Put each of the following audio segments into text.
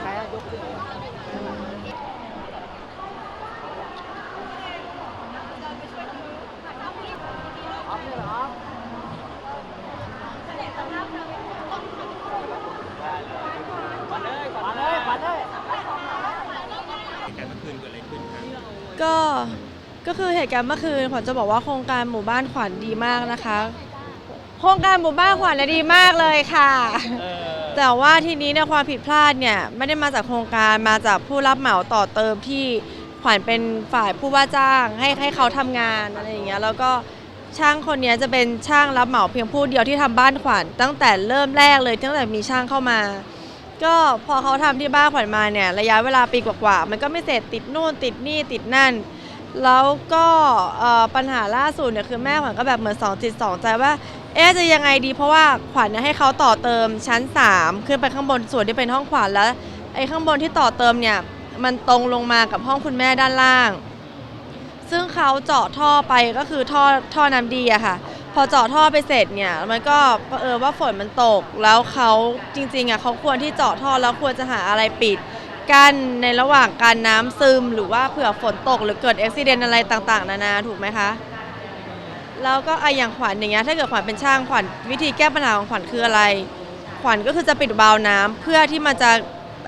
ใครอะยกขึ้นขวัญเลยขวัญเลยขวัญเลยเหตุการณ์เมื่อคืนเกิดอะไรขึ้นครับก็ก็คือเหตุการณ์เมื่อคืนขวัญจะบอกว่าโครงการหมู่บ้านขวัญดีมากนะคะ โครงการหมู่บ้านขวัญเนี่ยดีมากเลยค่ะ เออ แต่ว่าทีนี้เนี่ยความผิดพลาดเนี่ยไม่ได้มาจากโครงการมาจากผู้รับเหมาต่อเติมที่ขวัญเป็นฝ่ายผู้ว่าจ้างให้ให้เขาทำงานอะไรอย่างเงี้ยแล้วก็ช่างคนนี้จะเป็นช่างรับเหมาเพียงผู้เดียวที่ทำบ้านขวัญตั้งแต่เริ่มแรกเลยตั้งแต่มีช่างเข้ามา ก็พอเขาทำที่บ้านขวัญมาเนี่ยระยะเวลาปีกว่าๆมันก็ไม่เสร็จติดนู่นติดนี่ติดนั่น แล้วก็ปัญหาล่าสุดเนี่ยคือแม่ขวัญก็แบบเหมือนสองจิตสองใจว่า เอ๊ะจะยังไงดีเพราะว่าขวัญเนี่ยให้เขาต่อเติมชั้น 3 ขึ้นไปข้างบนส่วนที่เป็นห้องขวัญแล้วไอ้ข้างบนที่ต่อเติมเนี่ยมันตรงลงมากับห้องคุณแม่ด้านล่าง ซึ่งเขาเจาะท่อไปก็คือท่อท่อน้ำดีอะค่ะ พอเจาะท่อไปเสร็จเนี่ยมันก็เออว่าฝนมันตกแล้วเขาจริงๆอะเขาควรที่เจาะท่อแล้วควรจะหาอะไรปิดกั้นในระหว่างการน้ำซึม หรือว่าเผื่อฝนตกหรือเกิดอุบิเหตุอะไรต่างๆ นานาถูกไหมคะ แล้วก็ไอะอย่างขวัญอย่างเงี้ยถ้าเกิดขวัญเป็นช่างขวัญวิธีแก้ปัญหาของขวัญคืออะไร ขวัญก็คือจะปิดวาล์วน้ำเพื่อที่มันจะ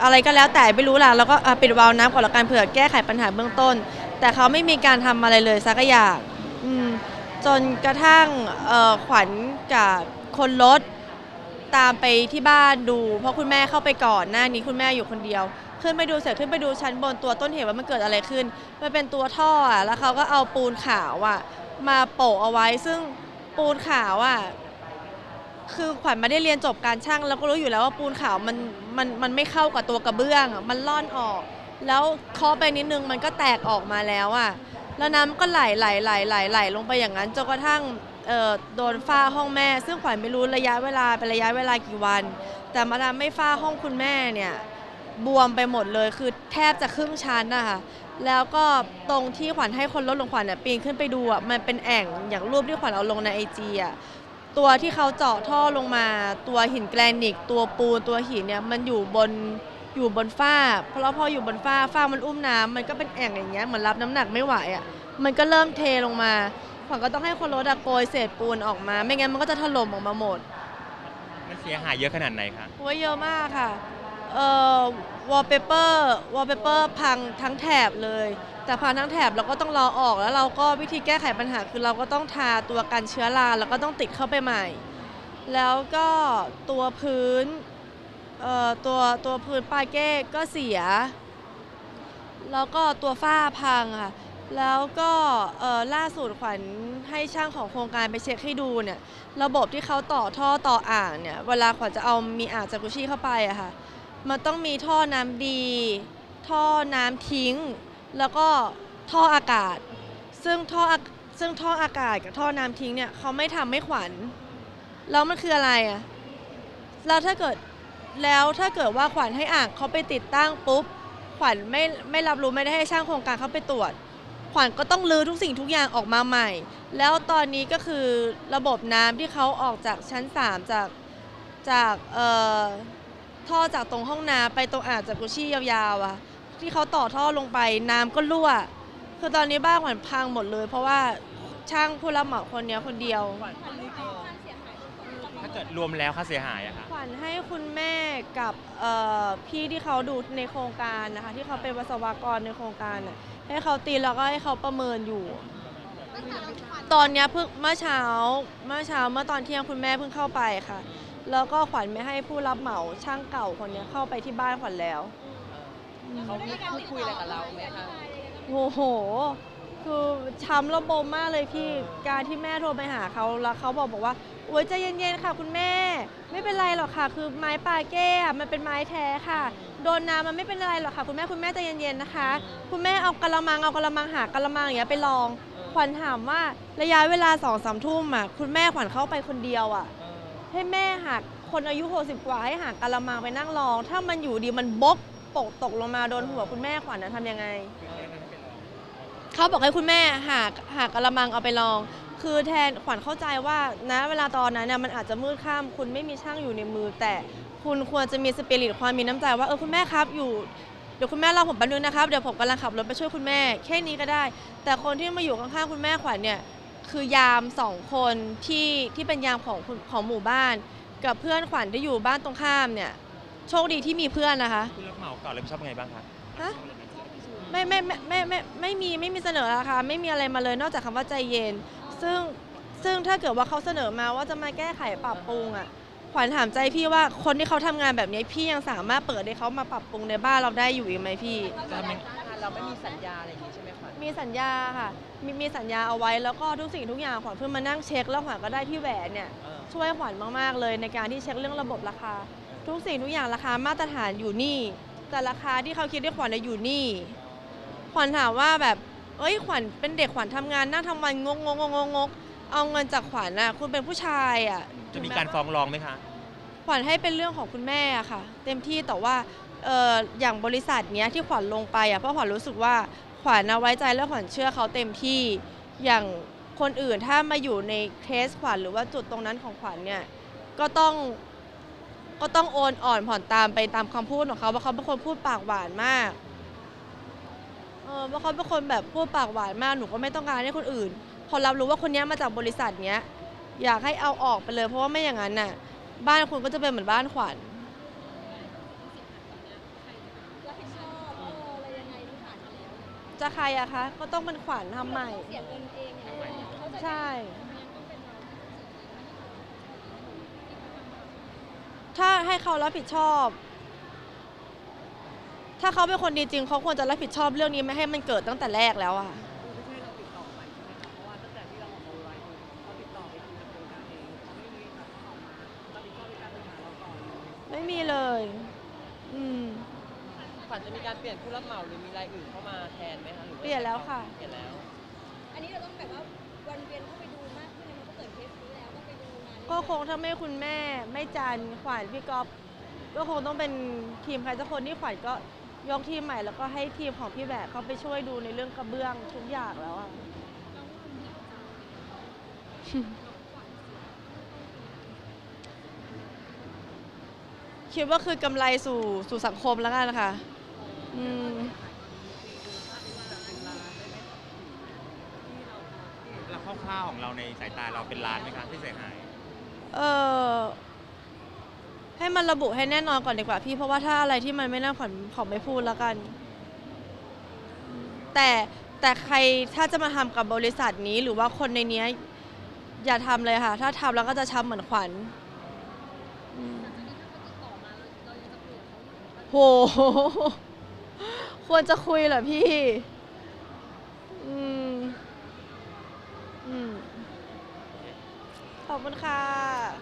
อะไรก็แล้วแต่ไม่รู้ล่ะแล้วก็อะปิดวาล์วน้ำก่อนละกันเผื่อแก้ไขปัญหาเบื้องต้น แต่เขาไม่มีการทำอะไรเลยสักอย่างอืมจนกระทั่งเอ่อขวัญกับคนรถ ตามไปที่บ้านดู เพราะคุณแม่เข้าไปก่อนหน้านี้คุณแม่อยู่คนเดียว ขึ้นไปดูเสร็จขึ้นไปดูชั้นบนตัวต้นเหตุว่ามันเกิดอะไรขึ้น มันเป็นตัวท่ออะแล้วเขาก็เอาปูนขาวอะมาโปะเอาไว้ ซึ่งปูนขาวอะคือขวัญไม่ได้เรียนจบการช่าง แล้วก็รู้อยู่แล้วว่าปูนขาวมันมันมันไม่เข้ากับตัวกระเบื้องอะมันล่อนออก แล้วเคาะไปนิดนึงมันก็แตกออกมาแล้วอะแล้วน้ำก็ไหลไหลไหลไหลไหลลงไปอย่างนั้นจนกระทั่งเอ่อโดนฝ้าห้องแม่ ซึ่งขวัญไม่รู้ระยะเวลาเป็นระยะเวลากี่วัน แต่มาทำให้ฝ้าห้องคุณแม่เนี่ยบวมไปหมดเลยคือแทบจะครึ่งชั้นนะคะแล้วก็ตรงที่ขวัญให้คนรถลงขวัญเนี่ยปีนขึ้นไปดูอะมันเป็นแอ่งอย่างรูปที่ขวัญเอาลงในไอจีอะตัวที่เขาเจาะท่อลงมา ตัวหินแกรนิตตัวปูนตัวหินเนี่ยมันอยู่บนอยู่บนฝ้าเพราะพออยู่บนฝ้าฝ้ามันอุ้มน้ำมันก็เป็นแอ่งอย่างเงี้ยเหมือนรับน้ำหนักไม่ไหวอะมันก็เริ่มเทลงมาขวัญก็ต้องให้คนรถอะโกยเศษปูนออกมา ไม่งั้นมันก็จะถล่มออกมาหมด มันเสียหายเยอะขนาดไหนคะ โอ้ยเยอะมากค่ะ เอ่อวอลเปเปอร์วอลเปเปอร์พังทั้งแถบเลย แต่พังทั้งแถบเราก็ต้องรอออกแล้วเราก็วิธีแก้ไขปัญหาคือเราก็ต้องทาตัวกันเชื้อราแล้วก็ต้องติดเข้าไปใหม่ แล้วก็ตัวพื้นเอ่อตัวตัวพื้นปายเก้ก็เสีย แล้วก็ตัวฝ้าพังค่ะ แล้วก็เอ่อล่าสุดขวัญให้ช่างของโครงการไปเช็คให้ดูเนี่ย ระบบที่เขาต่อท่อต่ออ่างเนี่ย เวลาขวัญจะเอามีอ่างจากุชี่เข้าไปอะค่ะ มันต้องมีท่อน้ำดี ท่อน้ำทิ้ง แล้วก็ท่ออากาศ ซึ่งท่อซึ่งท่ออากาศกับท่อน้ำทิ้งเนี่ยเขาไม่ทำให้ขวัญแล้วมันคืออะไรอะแล้วถ้าเกิดแล้วถ้าเกิดว่าขวัญให้อ่างเขาไปติดตั้งปุ๊บขวัญไม่ไม่รับรู้ไม่ได้ให้ช่างโครงการเขาไปตรวจ ขวัญก็ต้องรื้อทุกสิ่งทุกอย่างออกมาใหม่ แล้วตอนนี้ก็คือระบบน้ำที่เขาออกจากชั้น 3 จากจากเอ่อ ท่อจากตรงห้องน้ำไปตรงอ่างจากกุชี่ยาวๆอะที่เขาต่อท่อลงไปน้ำก็รั่ว คือตอนนี้บ้านขวัญพังหมดเลย เพราะว่าช่างผู้รับเหมาคนเนี้ยคนเดียวถ้าเกิดรวมแล้วค่าเสียหายอะคะขวัญให้คุณแม่กับเอ่อพี่ที่เขาดูในโครงการนะคะ ที่เขาเป็นวิศวกรในโครงการน่ะให้เขาตีแล้วก็ให้เขาประเมินอยู่ ตอนเนี้ยเพิ่งเมื่อเช้าเมื่อเช้าเมื่อตอนเที่ยงคุณแม่เพิ่งเข้าไปค่ะ แล้วก็ขวัญไม่ให้ผู้รับเหมาช่างเก่าคนเนี้ยเข้าไปที่บ้านขวัญแล้ว เขาพูดคุยอะไรกับเราไหมคะโอ้โห คือช้ำระบมมากเลยพี่ การที่แม่โทรไปหาเขาแล้วเขาบอกบอกว่าโอ้ยใจเย็นๆค่ะ คุณแม่ ไม่เป็นไรหรอกค่ะ คือไม้ปาเก้อะมันเป็นไม้แท้ค่ะ โดนน้ำมันไม่เป็นไรหรอกค่ะ คุณแม่คุณแม่ใจเย็นๆนะคะ คุณแม่เอากระมังเอากระมังหากระมังอย่างเงี้ยไปลอง ขวัญถามว่าระยะเวลาสองสามทุ่มอะคุณแม่ขวัญเข้าไปคนเดียวอะ ให้แม่หักคนอายุ 60 กว่าให้หักกระมังไปนั่งลอง ถ้ามันอยู่ดีมันบกตกตกลงมาโดนหัวคุณแม่ขวัญนะทำยังไง เขาบอกให้คุณแม่หากหากกระมังเอาไปลอง คือแทนขวัญเข้าใจว่านะเวลาตอนนั้นเนี่ยมันอาจจะมืดค่ำคุณไม่มีช่างอยู่ในมือ แต่คุณควรจะมีสปิริตความมีน้ำใจว่าเออคุณแม่ครับอยู่เดี๋ยวคุณแม่รอผมแป๊บนึงนะครับเดี๋ยวผมกำลังขับรถไปช่วยคุณแม่แค่นี้ก็ได้ แต่คนที่มาอยู่ข้างๆคุณแม่ขวัญเนี่ย คือยามสองคนที่ที่เป็นยามของคุณของหมู่บ้าน กับเพื่อนขวัญที่อยู่บ้านตรงข้ามเนี่ยโชคดีที่มีเพื่อนนะคะ ผู้รับเหมาเก่ารับผิดชอบยังไงบ้างคะฮะ ไม่ไม่ไม่ไม่ไม่ไม่มีไม่มีเสนอราคาไม่มีอะไรมาเลยนอกจากคำว่าใจเย็น ซึ่งซึ่งถ้าเกิดว่าเขาเสนอมาว่าจะมาแก้ไขปรับปรุงอะขวัญถามใจพี่ว่าคนที่เขาทำงานแบบนี้พี่ยังสามารถเปิดให้เขามาปรับปรุงในบ้านเราได้อยู่อีกไหมพี่ จะทำยัง เราไม่มีสัญญาอะไรอย่างงี้ใช่ไหมขวัญมีสัญญาค่ะ มีมีสัญญาเอาไว้แล้วก็ทุกสิ่งทุกอย่างขวัญเพิ่งมานั่งเช็คแล้วขวัญก็ได้พี่แหวนเนี่ยเออช่วยขวัญมากๆเลยในการที่เช็คเรื่องระบบราคา ทุกสิ่งทุกอย่างราคามาตรฐานอยู่นี่ แต่ราคาที่เขาคิดด้วยขวัญเนี่ยอยู่นี่ขวัญถามว่าแบบเอ้ยขวัญเป็นเด็กขวัญทำงานนั่งทำวันงกงกงกงกเอาเงินจากขวัญน่ะคุณเป็นผู้ชายอะจะมีการฟ้องร้องไหมคะ ขวัญให้เป็นเรื่องของคุณแม่อะค่ะ เต็มที่แต่ว่า เอออย่างบริษัทเนี้ยที่ขวัญลงไปอะเพราะขวัญรู้สึกว่าขวัญนะไว้ใจและขวัญเชื่อเขาเต็มที่อย่างคนอื่นถ้ามาอยู่ในเคสขวัญหรือว่าจุดตรงนั้นของขวัญเนี่ยก็ต้องก็ต้องโอนอ่อนผ่อนตามไปตามคำพูดของเขาเพราะเขาเป็นคนพูดปากหวานมากเออเพราะเขาเป็นคนแบบพูดปากหวานมากหนูก็ไม่ต้องการให้คนอื่น พอรับรู้ว่าคนเนี้ยมาจากบริษัทเนี้ยอยากให้เอาออกไปเลย เพราะว่าไม่อย่างนั้นน่ะบ้านคุณก็จะเป็นเหมือนบ้านขวัญ รับผิดชอบเอออะไรยังไงต้องผ่านมาแล้ว จะใครอะคะ ก็ต้องเป็นขวัญทำใหม่ เสียเงินเองอย่างเงี้ยเขาจะใช่ ถ้าให้เขารับผิดชอบ ถ้าเขาเป็นคนดีจริงเขาควรจะรับผิดชอบเรื่องนี้ไม่ให้มันเกิดตั้งแต่แรกแล้วอะ ไม่ใช่เราติดต่อไปใช่ไหมคะเพราะว่าตั้งแต่ที่เราออกมาไลฟ์เขาติดต่อไปทางโครงการเองเขาไม่มีแบบออกมารับผิดชอบในการบริหารเราก่อน ไม่มีเลย อืม ขวัญจะมีการเปลี่ยนผู้รับเหมาหรือมีรายอื่นเข้ามาแทนไหมคะหรือว่าเปลี่ยนแล้วค่ะ เปลี่ยนแล้ว อันนี้เราต้องแบบว่าวันเวียนเข้าไปดูมากขึ้นนะมันก็เกิดเคสนี้แล้วต้องไปดูงานก็คงถ้าไม่คุณแม่ไม่จันขวัญพี่ก๊อฟก็คงต้องเป็นทีมใครสักคนที่ขวัญก็ยกทีมใหม่แล้วก็ให้ทีมของพี่แบกเขาไปช่วยดูในเรื่องกระเบื้องทุกอย่างแล้วอะคิดว่าคือกำไรสู่สู่สังคมแล้วกันค่ะ อืมแล้วคร่าวๆของเราในสายตาเราเป็นล้านไหมคะที่เสียหาย เออให้มันระบุให้แน่นอนก่อนดีกว่าพี่เพราะว่าถ้าอะไรที่มันไม่น่าขวัญขอไม่พูดแล้วกัน แต่แต่ใครถ้าจะมาทำกับบริษัทนี้หรือว่าคนในเนี้ยอย่าทำเลยค่ะ ถ้าทำแล้วก็จะช้ำเหมือนขวัญอืมโห ควรจะคุยเหรอพี่ อืม อืม ขอบคุณค่ะขอบคุณค่ะ